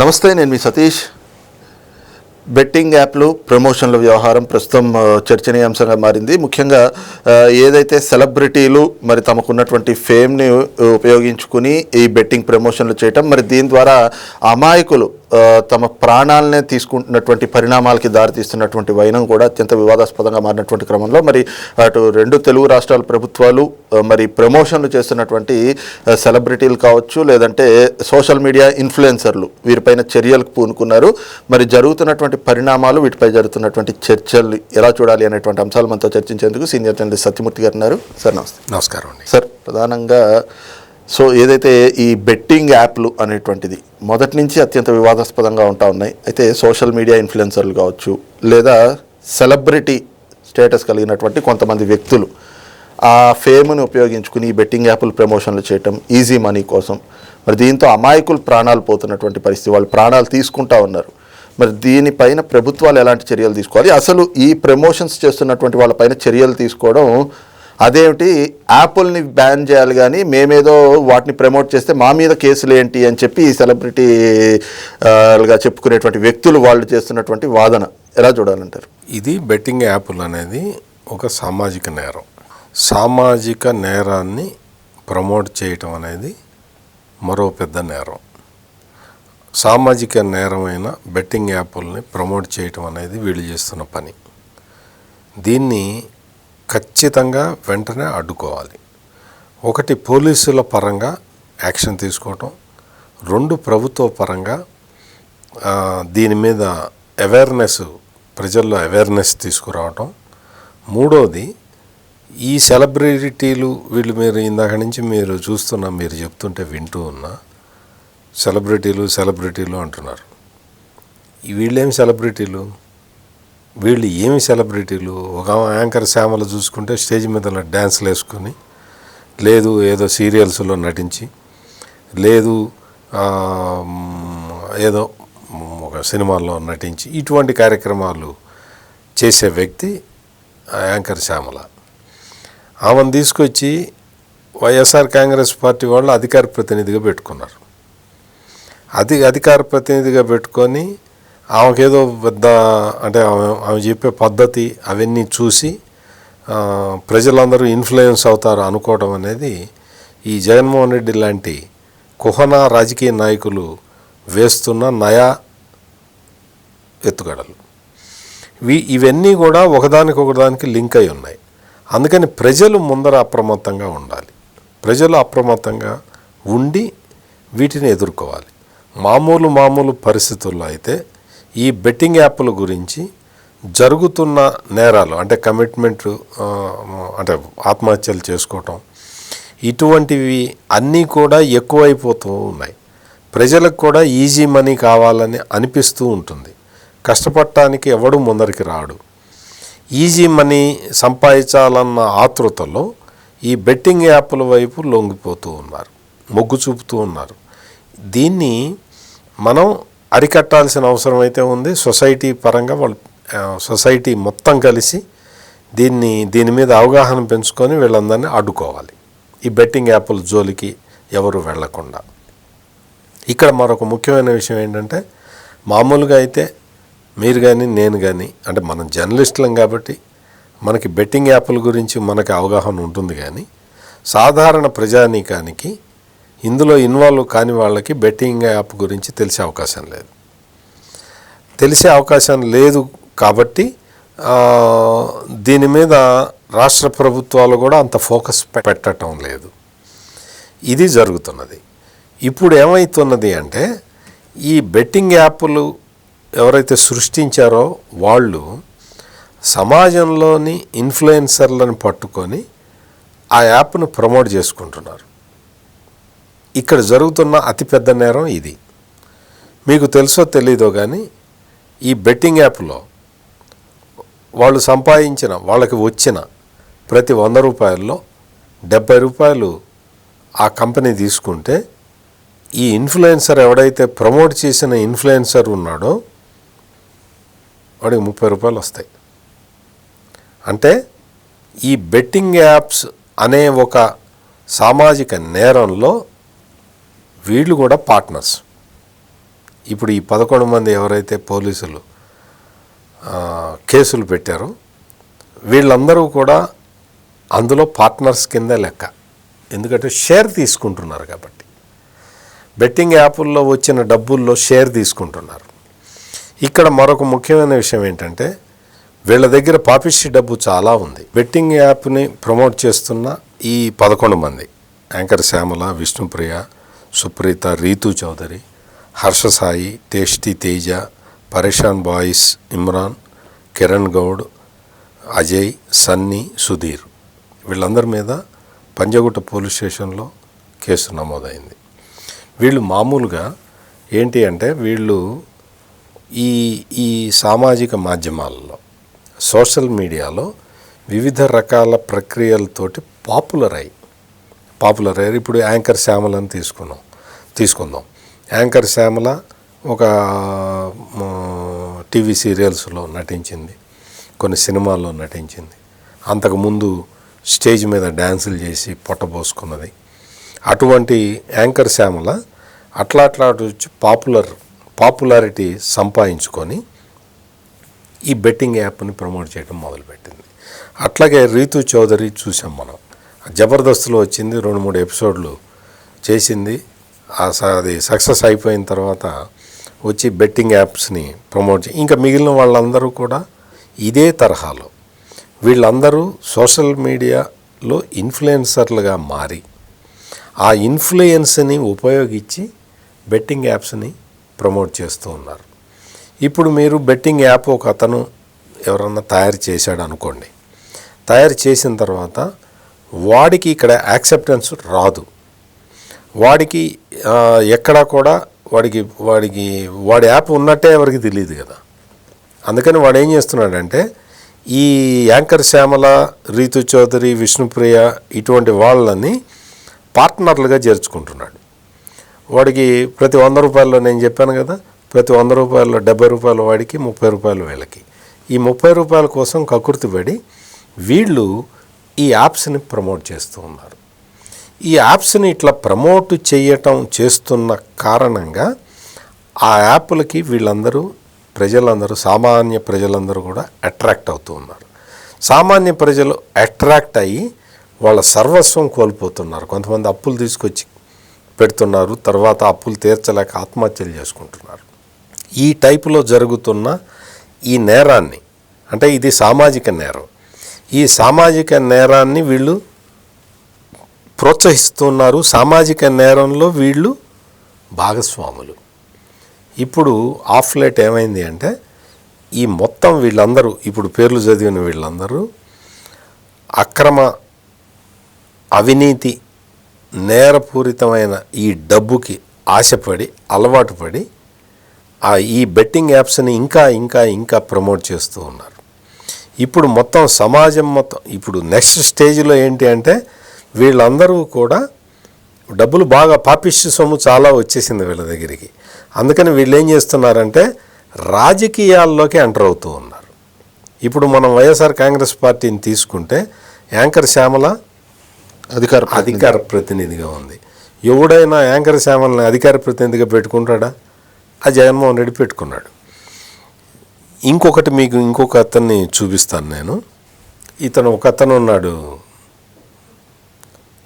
నమస్తే నేను మీ సతీష్. బెట్టింగ్ యాప్లు ప్రమోషన్ల వ్యవహారం ప్రస్తుతం చర్చనీయాంశంగా మారింది. ముఖ్యంగా ఏదైతే సెలబ్రిటీలు మరి తమకున్నటువంటి ఫేమ్ని ఉపయోగించుకుని ఈ బెట్టింగ్ ప్రమోషన్లు చేయటం మరి దీని ద్వారా అమాయకులు తమ ప్రాణాలనే తీసుకుంటున్నటువంటి పరిణామాలకి దారితీస్తున్నటువంటి వైనం కూడా అత్యంత వివాదాస్పదంగా మారినటువంటి క్రమంలో మరి అటు రెండు తెలుగు రాష్ట్రాల ప్రభుత్వాలు మరి ప్రమోషన్లు చేస్తున్నటువంటి సెలబ్రిటీలు కావచ్చు లేదంటే సోషల్ మీడియా ఇన్ఫ్లుయెన్సర్లు వీరిపైన చర్యలకు పూనుకున్నారు. మరి జరుగుతున్నటువంటి పరిణామాలు వీటిపై జరుగుతున్నటువంటి చర్చలు ఎలా చూడాలి అనేటువంటి అంశాలు మనతో చర్చించేందుకు సీనియర్ జర్నలిస్ట్ సత్యమూర్తి గారు ఉన్నారు. సార్ నమస్తే. నమస్కారం అండి. సార్ ప్రధానంగా సో ఏదైతే ఈ బెట్టింగ్ యాప్లు అనేటువంటిది మొదటి నుంచి అత్యంత వివాదాస్పదంగా ఉంటా ఉన్నాయి. అయితే సోషల్ మీడియా ఇన్ఫ్లుయెన్సర్లు కావచ్చు లేదా సెలబ్రిటీ స్టేటస్ కలిగినటువంటి కొంతమంది వ్యక్తులు ఆ ఫేమ్ని ఉపయోగించుకుని ఈ బెట్టింగ్ యాప్లు ప్రమోషన్లు చేయటం ఈజీ మనీ కోసం. మరి దీంతో అమాయకులు ప్రాణాలు పోతున్నటువంటి పరిస్థితి వాళ్ళు ప్రాణాలు తీసుకుంటా ఉన్నారు. మరి దీనిపైన ప్రభుత్వాలు ఎలాంటి చర్యలు తీసుకోవాలి? అసలు ఈ ప్రమోషన్స్ చేస్తున్నటువంటి వాళ్ళపైన చర్యలు తీసుకోవడం అదేమిటి? యాపిల్ని బ్యాన్ చేయాలి కానీ మేమేదో వాటిని ప్రమోట్ చేస్తే మా మీద కేసులు ఏంటి అని చెప్పి ఈ సెలబ్రిటీ చెప్పుకునేటువంటి వ్యక్తులు వాళ్ళు చేస్తున్నటువంటి వాదన. ఎలా చూడాలంటారు? ఇది బెట్టింగ్ యాప్లు అనేది ఒక సామాజిక నేరం. సామాజిక నేరాన్ని ప్రమోట్ చేయటం అనేది మరో పెద్ద నేరం. సామాజిక నేరమైన బెట్టింగ్ యాపుల్ని ప్రమోట్ చేయటం అనేది వీళ్ళు చేస్తున్న పని. దీన్ని ఖచ్చితంగా వెంటనే అడ్డుకోవాలి. ఒకటి పోలీసుల పరంగా యాక్షన్ తీసుకోవటం రెండు ప్రభుత్వ పరంగా దీని మీద అవేర్నెస్ ప్రజల్లో అవేర్నెస్ తీసుకురావటం. మూడోది ఈ సెలబ్రిటీలు వీళ్ళు మీరు ఇందాక నుంచి మీరు చూస్తున్న మీరు చెప్తుంటే వింటూ ఉన్నా సెలబ్రిటీలు సెలబ్రిటీలు అంటున్నారు. వీళ్ళేం సెలబ్రిటీలు? వీళ్ళు ఏమి సెలబ్రిటీలు? ఒక యాంకర్ శ్యామలు చూసుకుంటే స్టేజ్ మీద డ్యాన్స్లు వేసుకొని లేదు ఏదో సీరియల్స్లో నటించి లేదు ఏదో ఒక సినిమాల్లో నటించి ఇటువంటి కార్యక్రమాలు చేసే వ్యక్తి ఆ యాంకర్ శ్యామల. ఆమెను తీసుకొచ్చి వైఎస్ఆర్ కాంగ్రెస్ పార్టీ వాళ్ళు అధికార ప్రతినిధిగా పెట్టుకున్నారు. అది అధికార ప్రతినిధిగా పెట్టుకొని ఆమెకేదో పెద్ద అంటే ఆమె ఆమె చెప్పే పద్ధతి అవన్నీ చూసి ప్రజలందరూ ఇన్ఫ్లుయెన్స్ అవుతారు అనుకోవడం అనేది ఈ జగన్మోహన్ రెడ్డి లాంటి కుహన రాజకీయ నాయకులు వేస్తున్న నయా ఎత్తుగడలు. ఇవి ఇవన్నీ కూడా ఒకదానికి ఒకదానికి లింక్ అయి ఉన్నాయి. అందుకని ప్రజలు ముందర అప్రమత్తంగా ఉండాలి. ప్రజలు అప్రమత్తంగా ఉండి వీటిని ఎదుర్కోవాలి. మామూలు మామూలు పరిస్థితుల్లో అయితే ఈ బెట్టింగ్ యాప్ల గురించి జరుగుతున్న నేరాలు అంటే కమిట్మెంట్ అంటే ఆత్మహత్యలు చేసుకోవటం ఇటువంటివి అన్నీ కూడా ఎక్కువైపోతూ ఉన్నాయి. ప్రజలకు కూడా ఈజీ మనీ కావాలని అనిపిస్తూ ఉంటుంది. కష్టపడటానికి ఎవడు ముందరికి రాడు. ఈజీ మనీ సంపాదించాలన్న ఆతృతలో ఈ బెట్టింగ్ యాప్ల వైపు లొంగిపోతూ ఉన్నారు మొగ్గు చూపుతూ ఉన్నారు. దీన్ని మనం అరికట్టాల్సిన అవసరం అయితే ఉంది. సొసైటీ పరంగా వాళ్ళు సొసైటీ మొత్తం కలిసి దీన్ని దీని మీద అవగాహన పెంచుకొని వీళ్ళందరినీ అడ్డుకోవాలి ఈ బెట్టింగ్ యాప్ల జోలికి ఎవరు వెళ్ళకుండా ఇక్కడ మరొక ముఖ్యమైన విషయం ఏంటంటే మామూలుగా అయితే మీరు కానీ నేను కానీ అంటే మనం జర్నలిస్టులం కాబట్టి మనకి బెట్టింగ్ యాప్ల గురించి మనకి అవగాహన ఉంటుంది కానీ సాధారణ ప్రజానీకానికి ఇందులో ఇన్వాల్వ్ కాని వాళ్ళకి బెట్టింగ్ యాప్ గురించి తెలిసే అవకాశం లేదు. తెలిసే అవకాశం లేదు కాబట్టి దీని మీద రాష్ట్ర ప్రభుత్వాలు కూడా అంత ఫోకస్ పెట్టడం లేదు. ఇది జరుగుతున్నది. ఇప్పుడు ఏమవుతున్నది అంటే ఈ బెట్టింగ్ యాప్లు ఎవరైతే సృష్టించారో వాళ్ళు సమాజంలోని ఇన్ఫ్లుయెన్సర్లను పట్టుకొని ఆ యాప్ను ప్రమోట్ చేసుకుంటున్నారు. ఇక్కడ జరుగుతున్న అతిపెద్ద నేరం ఇది. మీకు తెలుసో తెలీదో కానీ ఈ బెట్టింగ్ యాప్లో వాళ్ళు సంపాదించిన వాళ్ళకి వచ్చిన ప్రతి వంద రూపాయల్లో డెబ్బై రూపాయలు ఆ కంపెనీ తీసుకుంటే ఈ ఇన్ఫ్లుయెన్సర్ ఎవడైతే ప్రమోట్ చేసిన ఇన్ఫ్లుయెన్సర్ ఉన్నాడో వాడికి ముప్పై రూపాయలు వస్తాయి. అంటే ఈ బెట్టింగ్ యాప్స్ అనే ఒక సామాజిక నేరంలో వీళ్ళు కూడా పార్ట్నర్స్ ఇప్పుడు ఈ పదకొండు మంది ఎవరైతే పోలీసులు కేసులు పెట్టారో వీళ్ళందరూ కూడా అందులో పార్ట్నర్స్ కింద లెక్క. ఎందుకంటే షేర్ తీసుకుంటున్నారు కాబట్టి. బెట్టింగ్ యాప్ల్లో వచ్చిన డబ్బుల్లో షేర్ తీసుకుంటున్నారు. ఇక్కడ మరొక ముఖ్యమైన విషయం ఏంటంటే వీళ్ళ దగ్గర పాపిష్టి డబ్బు చాలా ఉంది. బెట్టింగ్ యాప్ని ప్రమోట్ చేస్తున్న ఈ పదకొండు మంది. Anchor Shyamala Vishnupriya Supreetha Rithu Chowdary Harsha Sai tasty Teja Pareshan boys Imran Kiran Goud Ajay Sunny Sudheer. వీళ్ళందరి మీద పంజగుట్ట పోలీస్ స్టేషన్లో కేసు నమోదైంది. వీళ్ళు మామూలుగా ఏంటి అంటే వీళ్ళు ఈ ఈ సామాజిక మాధ్యమాలలో సోషల్ మీడియాలో వివిధ రకాల ప్రక్రియలతోటి పాపులర్ అయ్యి పాపులర్ అయ్యారు. ఇప్పుడు యాంకర్ శ్యామలని తీసుకున్నాం తీసుకుందాం. యాంకర్ శ్యామల ఒక టీవీ సీరియల్స్లో నటించింది కొన్ని సినిమాల్లో నటించింది. అంతకుముందు స్టేజ్ మీద డ్యాన్సులు చేసి పొట్టబోసుకున్నది అటువంటి యాంకర్ శ్యామల అట్లా అట్లా అటు వచ్చి పాపులర్ పాపులారిటీ సంపాదించుకొని ఈ బెట్టింగ్ యాప్ని ప్రమోట్ చేయడం మొదలుపెట్టింది. అట్లాగే రీతు చౌదరి చూసాం మనం. జబర్దస్త్లో వచ్చింది రెండు మూడు ఎపిసోడ్లు చేసింది. అది సక్సెస్ అయిపోయిన తర్వాత వచ్చి బెట్టింగ్ యాప్స్ని ప్రమోట్ ఇంకా మిగిలిన వాళ్ళందరూ కూడా ఇదే తరహాలో. వీళ్ళందరూ సోషల్ మీడియాలో ఇన్ఫ్లుయెన్సర్లుగా మారి ఆ ఇన్ఫ్లుయెన్స్ని ఉపయోగించి బెట్టింగ్ యాప్స్ని ప్రమోట్ చేస్తూ ఉన్నారు. ఇప్పుడు మీరు బెట్టింగ్ యాప్ ఒక అతను ఎవరన్నా తయారు చేశాడు అనుకోండి తయారు చేసిన తర్వాత వాడికి ఇక్కడ యాక్సెప్టెన్స్ రాదు. వాడికి ఎక్కడా కూడా వాడికి వాడికి వాడి యాప్ ఉన్నట్టే ఎవరికి తెలియదు కదా. అందుకని వాడు ఏం చేస్తున్నాడంటే ఈ యాంకర్ శ్యామల రీతు చౌదరి విష్ణుప్రియ ఇటువంటి వాళ్ళని పార్ట్నర్లుగా చేర్చుకుంటున్నాడు. వాడికి ప్రతి వంద రూపాయల్లో నేను చెప్పాను కదా ప్రతి వంద రూపాయల్లో డెబ్బై రూపాయల వాడికి ముప్పై రూపాయలు వీళ్ళకి. ఈ ముప్పై రూపాయల కోసం కకుర్తి పడి వీళ్ళు ఈ యాప్స్ని ప్రమోట్ చేస్తూ ఉన్నారు. ఈ యాప్స్ని ఇట్లా ప్రమోట్ చేయటం చేస్తున్న కారణంగా ఆ యాప్లకి వీళ్ళందరూ ప్రజలందరూ సామాన్య ప్రజలందరూ కూడా అట్రాక్ట్ అవుతూ ఉన్నారు. సామాన్య ప్రజలు అట్రాక్ట్ అయ్యి వాళ్ళ సర్వస్వం కోల్పోతున్నారు. కొంతమంది అప్పులు తీసుకొచ్చి పెడుతున్నారు. తర్వాత అప్పులు తీర్చలేక ఆత్మహత్యలు చేసుకుంటున్నారు. ఈ టైపులో జరుగుతున్న ఈ నేరాన్ని అంటే ఇది సామాజిక నేరం ఈ సామాజిక నేరాన్ని వీళ్ళు ప్రోత్సహిస్తున్నారు. సామాజిక నేరంలో వీళ్ళు భాగస్వాములు. ఇప్పుడు ఆఫ్ లైట్ ఏమైంది అంటే ఈ మొత్తం వీళ్ళందరూ ఇప్పుడు పేర్లు చదివిన వీళ్ళందరూ అక్రమ అవినీతి నేరపూరితమైన ఈ డబ్బుకి ఆశపడి అలవాటు పడి ఆ ఈ బెట్టింగ్ యాప్స్ని ఇంకా ఇంకా ఇంకా ప్రమోట్ చేస్తూ ఉన్నారు. ఇప్పుడు మొత్తం సమాజం మొత్తం ఇప్పుడు నెక్స్ట్ స్టేజ్లో ఏంటి అంటే వీళ్ళందరూ కూడా డబ్బులు బాగా పాపిష్టి సొమ్ము చాలా వచ్చేసింది వీళ్ళ దగ్గరికి. అందుకని వీళ్ళు ఏం చేస్తున్నారంటే రాజకీయాల్లోకి ఎంటర్ అవుతూ ఉన్నారు. ఇప్పుడు మనం వైఎస్ఆర్ కాంగ్రెస్ పార్టీని తీసుకుంటే యాంకర్ శ్యామల అధికార అధికార ప్రతినిధిగా ఉంది. ఎవడైనా యాంకర్ శ్యామల్ని అధికార ప్రతినిధిగా పెట్టుకుంటాడా? ఆ జగన్మోహన్ రెడ్డి పెట్టుకున్నాడు. ఇంకొకటి మీకు ఇంకొక అతన్ని చూపిస్తాను నేను. ఇతను ఒక అతను ఉన్నాడు.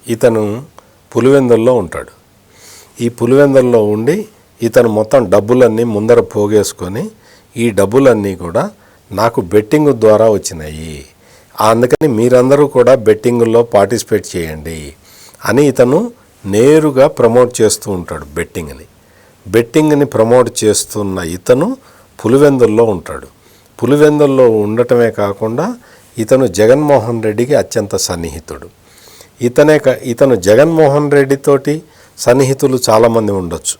ఇతను పులివెందుల్లో ఉంటాడు. ఈ పులివెందుల్లో ఉండి ఇతను మొత్తం డబ్బులన్నీ ముందర పోగేసుకొని ఈ డబ్బులన్నీ కూడా నాకు బెట్టింగ్ ద్వారా వచ్చినాయి. అందుకని మీరందరూ కూడా బెట్టింగ్లో పార్టిసిపేట్ చేయండి అని ఇతను నేరుగా ప్రమోట్ చేస్తూ ఉంటాడు బెట్టింగ్ని. బెట్టింగ్ని ప్రమోట్ చేస్తున్న ఇతను పులివెందుల్లో ఉంటాడు. పులివెందుల్లో ఉండటమే కాకుండా ఇతను జగన్మోహన్ రెడ్డికి అత్యంత సన్నిహితుడు. ఇతనే ఇతను జగన్మోహన్ రెడ్డితోటి సన్నిహితులు చాలామంది ఉండొచ్చు.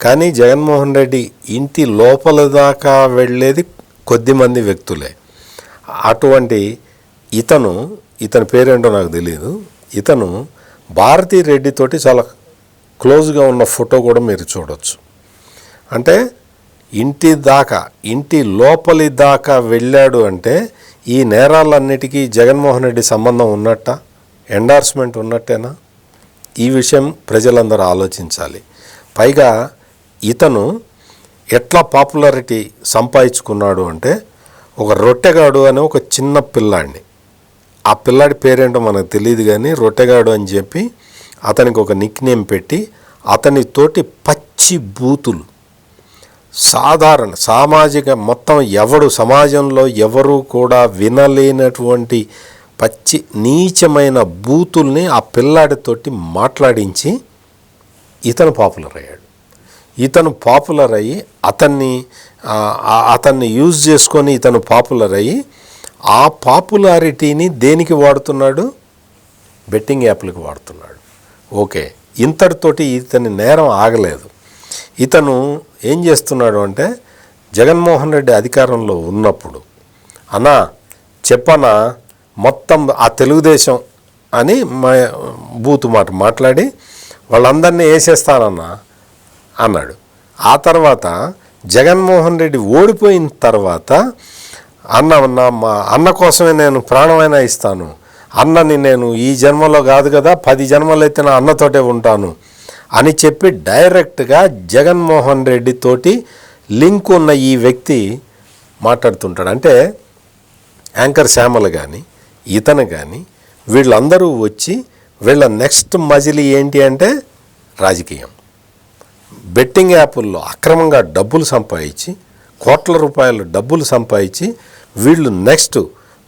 కానీ జగన్మోహన్ రెడ్డి ఇంటి లోపల దాకా వెళ్ళేది కొద్దిమంది వ్యక్తులే. అటువంటి ఇతను ఇతని పేరేంటో నాకు తెలియదు ఇతను భారతీ రెడ్డితోటి చాలా క్లోజ్గా ఉన్న ఫోటో కూడా మీరు చూడొచ్చు. అంటే ఇంటి దాకా ఇంటి లోపలి దాకా వెళ్ళాడు అంటే ఈ నేరాలన్నిటికీ జగన్మోహన్ రెడ్డి సంబంధం ఉన్నట్ట? ఎండార్స్మెంట్ ఉన్నట్టేనా? ఈ విషయం ప్రజలందరూ ఆలోచించాలి. పైగా ఇతను ఎట్లా పాపులారిటీ సంపాదించుకున్నాడు అంటే ఒక రొట్టెగాడు అనే ఒక చిన్న పిల్లాడిని. ఆ పిల్లాడి పేరేంటో మనకు తెలియదు కానీ రొట్టెగాడు అని చెప్పి అతనికి ఒక నిక్ నేమ్ పెట్టి అతనితోటి పచ్చి బూతులు సాధారణ సామాజిక మొత్తం ఎవడు సమాజంలో ఎవరు కూడా వినలేనటువంటి పచ్చి నీచమైన బూతుల్ని ఆ పిల్లాడితోటి మాట్లాడించి ఇతను పాపులర్ అయ్యాడు ఇతను పాపులర్ అయ్యి అతన్ని అతన్ని యూజ్ చేసుకొని ఇతను పాపులర్ అయ్యి ఆ పాపులారిటీని దేనికి వాడుతున్నాడు? బెట్టింగ్ యాప్లకు వాడుతున్నాడు. ఓకే ఇంతటితోటి ఇతని నేరం ఆగలేదు. ఇతను ఏం చేస్తున్నాడు అంటే జగన్మోహన్ రెడ్డి అధికారంలో ఉన్నప్పుడు అన్నా చెప్పనా మొత్తం ఆ తెలుగుదేశం అని మా బూతు మాట మాట్లాడి వాళ్ళందరినీ వేసేస్తానన్నా అన్నాడు. ఆ తర్వాత జగన్మోహన్ రెడ్డి ఓడిపోయిన తర్వాత అన్న నా మా అన్న కోసమే నేను ప్రాణమైనా ఇస్తాను. అన్నని నేను ఈ జన్మలో కాదు కదా పది జన్మలు అయితే నా అన్నతోటే ఉంటాను. అని చెప్పి డైరెక్ట్గా జగన్మోహన్ రెడ్డి తోటి లింక్ ఉన్న ఈ వ్యక్తి మాట్లాడుతుంటాడు. అంటే యాంకర్ శ్యామల కానీ ఇతను కానీ వీళ్ళందరూ వచ్చి వీళ్ళ నెక్స్ట్ మజిలీ ఏంటి అంటే రాజకీయం. బెట్టింగ్ యాపుల్లో అక్రమంగా డబ్బులు సంపాదించి కోట్ల రూపాయలు డబ్బులు సంపాదించి వీళ్ళు నెక్స్ట్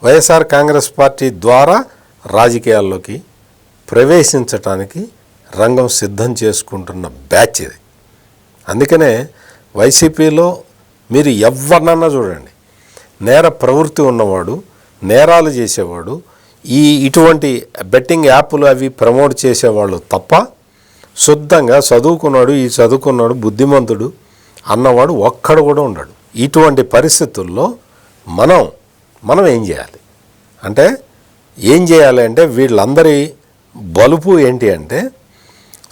వైఎస్ఆర్ కాంగ్రెస్ పార్టీ ద్వారా రాజకీయాల్లోకి ప్రవేశించటానికి రంగం సిద్ధం చేసుకుంటున్న బ్యాచ్ ఇది. అందుకనే వైసీపీలో మీరు ఎవరినన్నా చూడండి. నేర ప్రవృత్తి ఉన్నవాడు నేరాలు చేసేవాడు ఈ ఇటువంటి బెట్టింగ్ యాప్లు అవి ప్రమోట్ చేసేవాళ్ళు తప్ప శుద్ధంగా చదువుకున్నాడు ఈ చదువుకున్నాడు బుద్ధిమంతుడు అన్నవాడు ఒక్కడు కూడా ఉండడు. ఇటువంటి పరిస్థితుల్లో మనం మనం ఏం చేయాలి? అంటే ఏం చేయాలి అంటే వీళ్ళందరి బలుపు ఏంటి అంటే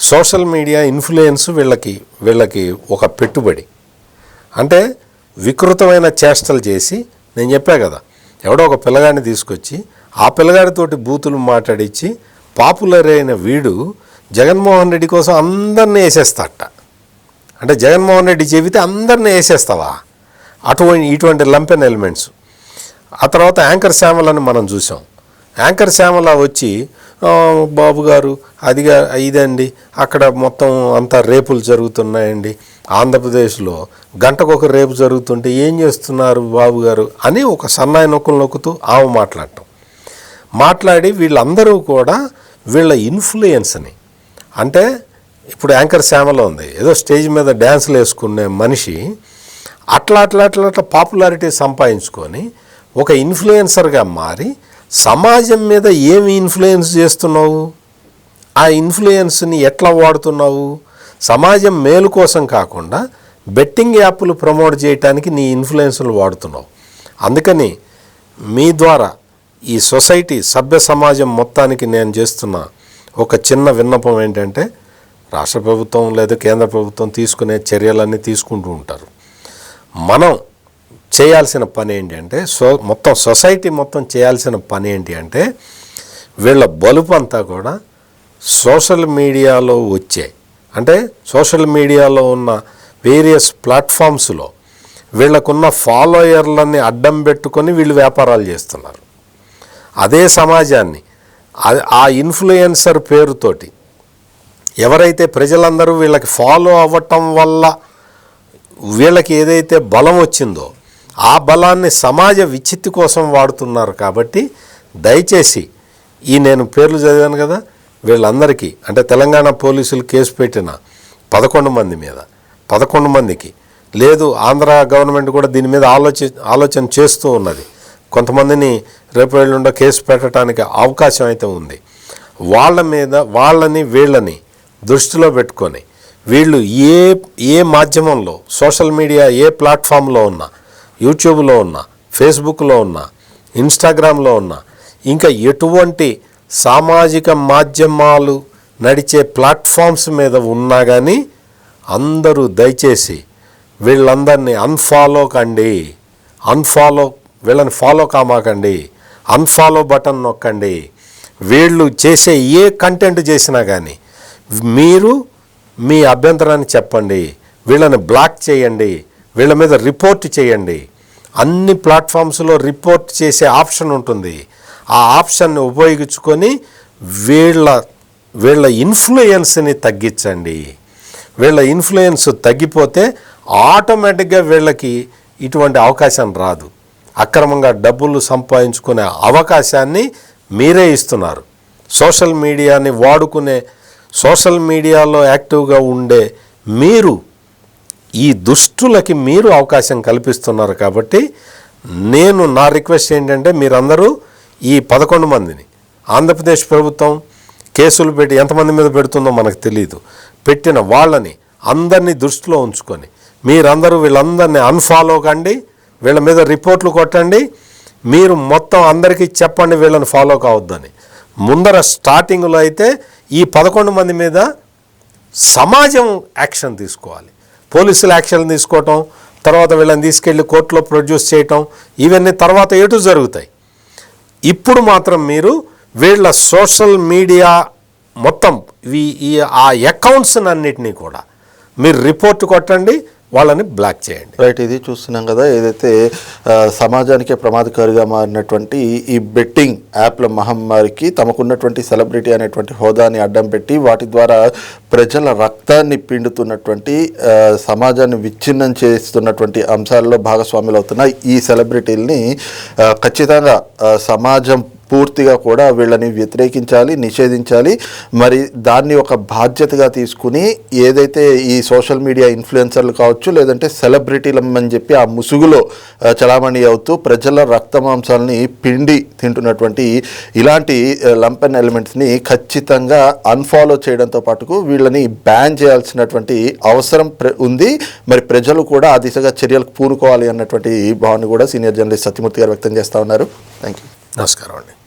సోషల్ మీడియా ఇన్ఫ్లుయెన్స్ వీళ్ళకి వీళ్ళకి ఒక పెట్టుబడి. అంటే వికృతమైన చేష్టలు చేసి నేను చెప్పా కదా ఎవడో ఒక పిల్లగాడిని తీసుకొచ్చి ఆ పిల్లగాడితోటి బూతులు మాట్లాడించి పాపులర్ అయిన వీడు జగన్మోహన్ రెడ్డి కోసం అందరినీ వేసేస్తాట. అంటే జగన్మోహన్ రెడ్డి చెబితే అందరినీ వేసేస్తావా? అటువంటి ఇటువంటి లంపెన్ ఎలిమెంట్స్. ఆ తర్వాత యాంకర్ శ్యామలని మనం చూసాం. యాంకర్ శ్యామల వచ్చి బాబు గారు అదిగా ఇదండి. అక్కడ మొత్తం అంతా రేపులు జరుగుతున్నాయండి. ఆంధ్రప్రదేశ్లో గంటకొక రేపు జరుగుతుంటే ఏం చేస్తున్నారు బాబు గారు అని ఒక సన్నాయి నొక్కులు నొక్కుతూ ఆమె మాట్లాడటం. మాట్లాడి వీళ్ళందరూ కూడా వీళ్ళ ఇన్ఫ్లుయెన్స్ని అంటే ఇప్పుడు యాంకర్ శ్యామలో ఉంది ఏదో స్టేజ్ మీద డ్యాన్సులు వేసుకునే మనిషి అట్లా అట్లా అట్లా అట్లా పాపులారిటీ సంపాదించుకొని ఒక ఇన్ఫ్లుయెన్సర్గా మారి సమాజం మీద ఏమి ఇన్ఫ్లుయెన్స్ చేస్తున్నావు? ఆ ఇన్ఫ్లుయెన్స్ని ఎట్లా వాడుతున్నావు? సమాజం మేలు కోసం కాకుండా బెట్టింగ్ యాప్లు ప్రమోట్ చేయడానికి నీ ఇన్ఫ్లుయెన్స్లు వాడుతున్నావు. అందుకని మీ ద్వారా ఈ సొసైటీ సభ్య సమాజం మొత్తానికి నేను చేస్తున్న ఒక చిన్న విన్నపం ఏంటంటే రాష్ట్ర ప్రభుత్వం లేదా కేంద్ర ప్రభుత్వం తీసుకునే చర్యలన్నీ తీసుకుంటూ ఉంటారు. మనం చేయాల్సిన పని ఏంటి అంటే సో మొత్తం సొసైటీ మొత్తం చేయాల్సిన పని ఏంటి అంటే వీళ్ళ బలుపు అంతా కూడా సోషల్ మీడియాలో వచ్చే అంటే సోషల్ మీడియాలో ఉన్న వేరియస్ ప్లాట్ఫామ్స్లో వీళ్ళకున్న ఫాలోయర్లని అడ్డం పెట్టుకొని వీళ్ళు వ్యాపారాలు చేస్తున్నారు. అదే సమాజాన్ని ఆ- ఆ ఇన్ఫ్లుయెన్సర్ పేరుతోటి ఎవరైతే ప్రజలందరూ వీళ్ళకి ఫాలో అవ్వటం వల్ల వీళ్ళకి ఏదైతే బలం వచ్చిందో ఆ బలాన్ని సమాజ విచ్చిత్తి కోసం వాడుతున్నారు కాబట్టి దయచేసి ఈ నేను పేర్లు చదివాను కదా వీళ్ళందరికీ అంటే తెలంగాణ పోలీసులు కేసు పెట్టిన పదకొండు మంది మీద పదకొండు మందికి లేదు ఆంధ్ర గవర్నమెంట్ కూడా దీని మీద ఆలోచి ఆలోచన చేస్తూ ఉన్నది. కొంతమందిని రేపు ఎల్లుండో కేసు పెట్టడానికి అవకాశం అయితే ఉంది. వాళ్ళ మీద వాళ్ళని వీళ్ళని దృష్టిలో పెట్టుకొని వీళ్ళు ఏ ఏ మాధ్యమంలో సోషల్ మీడియా ఏ ప్లాట్ఫామ్లో ఉన్నా యూట్యూబ్లో ఉన్నా ఫేస్బుక్లో ఉన్నా ఇన్స్టాగ్రామ్లో ఉన్నా ఇంకా ఎటువంటి సామాజిక మాధ్యమాలు నడిచే ప్లాట్ఫామ్స్ మీద ఉన్నా కానీ అందరూ దయచేసి వీళ్ళందరినీ అన్ఫాలో కండి. అన్ఫాలో వీళ్ళని ఫాలో కామాకండి. అన్ఫాలో బటన్ నొక్కండి. వీళ్ళు చేసే ఏ కంటెంట్ చేసినా కానీ మీరు మీ అభ్యంతరాన్ని చెప్పండి. వీళ్ళని బ్లాక్ చేయండి. వీళ్ళ మీద రిపోర్ట్ చేయండి. అన్ని ప్లాట్ఫామ్స్లో రిపోర్ట్ చేసే ఆప్షన్ ఉంటుంది. ఆ ఆప్షన్ని ఉపయోగించుకొని వీళ్ళ వీళ్ళ ఇన్ఫ్లుయెన్స్ని తగ్గించండి. వీళ్ళ ఇన్ఫ్లుయెన్స్ తగ్గిపోతే ఆటోమేటిక్గా వీళ్ళకి ఇటువంటి అవకాశం రాదు. అక్రమంగా డబ్బులు సంపాదించుకునే అవకాశాన్ని మీరే ఇస్తున్నారు. సోషల్ మీడియాని వాడుకునే సోషల్ మీడియాలో యాక్టివ్గా ఉండే మీరు ఈ దుష్టులకి మీరు అవకాశం కల్పిస్తున్నారు కాబట్టి నేను నా రిక్వెస్ట్ ఏంటంటే మీరందరూ ఈ పదకొండు మందిని ఆంధ్రప్రదేశ్ ప్రభుత్వం కేసులు పెట్టి ఎంతమంది మీద పెడుతుందో మనకు తెలియదు పెట్టిన వాళ్ళని అందరినీ దృష్టిలో ఉంచుకొని మీరందరూ వీళ్ళందరినీ అన్ఫాలో కండి వీళ్ళ మీద రిపోర్ట్లు కొట్టండి మీరు మొత్తం అందరికీ చెప్పండి వీళ్ళని ఫాలో కావద్దని. ముందర స్టార్టింగ్లో అయితే ఈ పదకొండు మంది మీద సమాజం యాక్షన్ తీసుకోవాలి. పోలీసులు యాక్షన్ తీసుకోవటం తర్వాత వీళ్ళని తీసుకెళ్ళి కోర్టులో ప్రొడ్యూస్ చేయటం ఇవన్నీ తర్వాత ఎటు జరుగుతాయి. ఇప్పుడు మాత్రం మీరు వీళ్ళ సోషల్ మీడియా మొత్తం ఈ ఆ అకౌంట్స్ అన్నిటినీ కూడా మీరు రిపోర్ట్ కొట్టండి వాళ్ళని బ్లాక్ చేయండి. రైట్ ఇది చూస్తున్నాం కదా ఏదైతే సమాజానికే ప్రమాదకారిగా మారినటువంటి ఈ బెట్టింగ్ యాప్ల మహమ్మారికి తమకున్నటువంటి సెలబ్రిటీ అనేటువంటి హోదాని అడ్డం పెట్టి వాటి ద్వారా ప్రజల రక్తాన్ని పిండుతున్నటువంటి సమాజాన్ని విచ్ఛిన్నం చేస్తున్నటువంటి అంశాల్లో భాగస్వాములు అవుతున్న ఈ సెలబ్రిటీల్ని ఖచ్చితంగా సమాజం పూర్తిగా కూడా వీళ్ళని వ్యతిరేకించాలి నిషేధించాలి. మరి దాన్ని ఒక బాధ్యతగా తీసుకుని ఏదైతే ఈ సోషల్ మీడియా ఇన్ఫ్లుయెన్సర్లు కావచ్చు లేదంటే సెలబ్రిటీలమ్మని అని చెప్పి ఆ ముసుగులో చలామణి అవుతూ ప్రజల రక్త మాంసాలని పిండి తింటున్నటువంటి ఇలాంటి లంపెన్ ఎలిమెంట్స్ని ఖచ్చితంగా అన్ఫాలో చేయడంతో పాటుకు వీళ్ళని బ్యాన్ చేయాల్సినటువంటి అవసరం ప్ర- ఉంది. మరి ప్రజలు కూడా ఆ దిశగా చర్యలకు పూనుకోవాలి అన్నటువంటి భావన కూడా సీనియర్ జర్నలిస్ట్ సత్యమూర్తి గారు వ్యక్తం చేస్తూ ఉన్నారు. థ్యాంక్ యూ నమస్కారం అండి.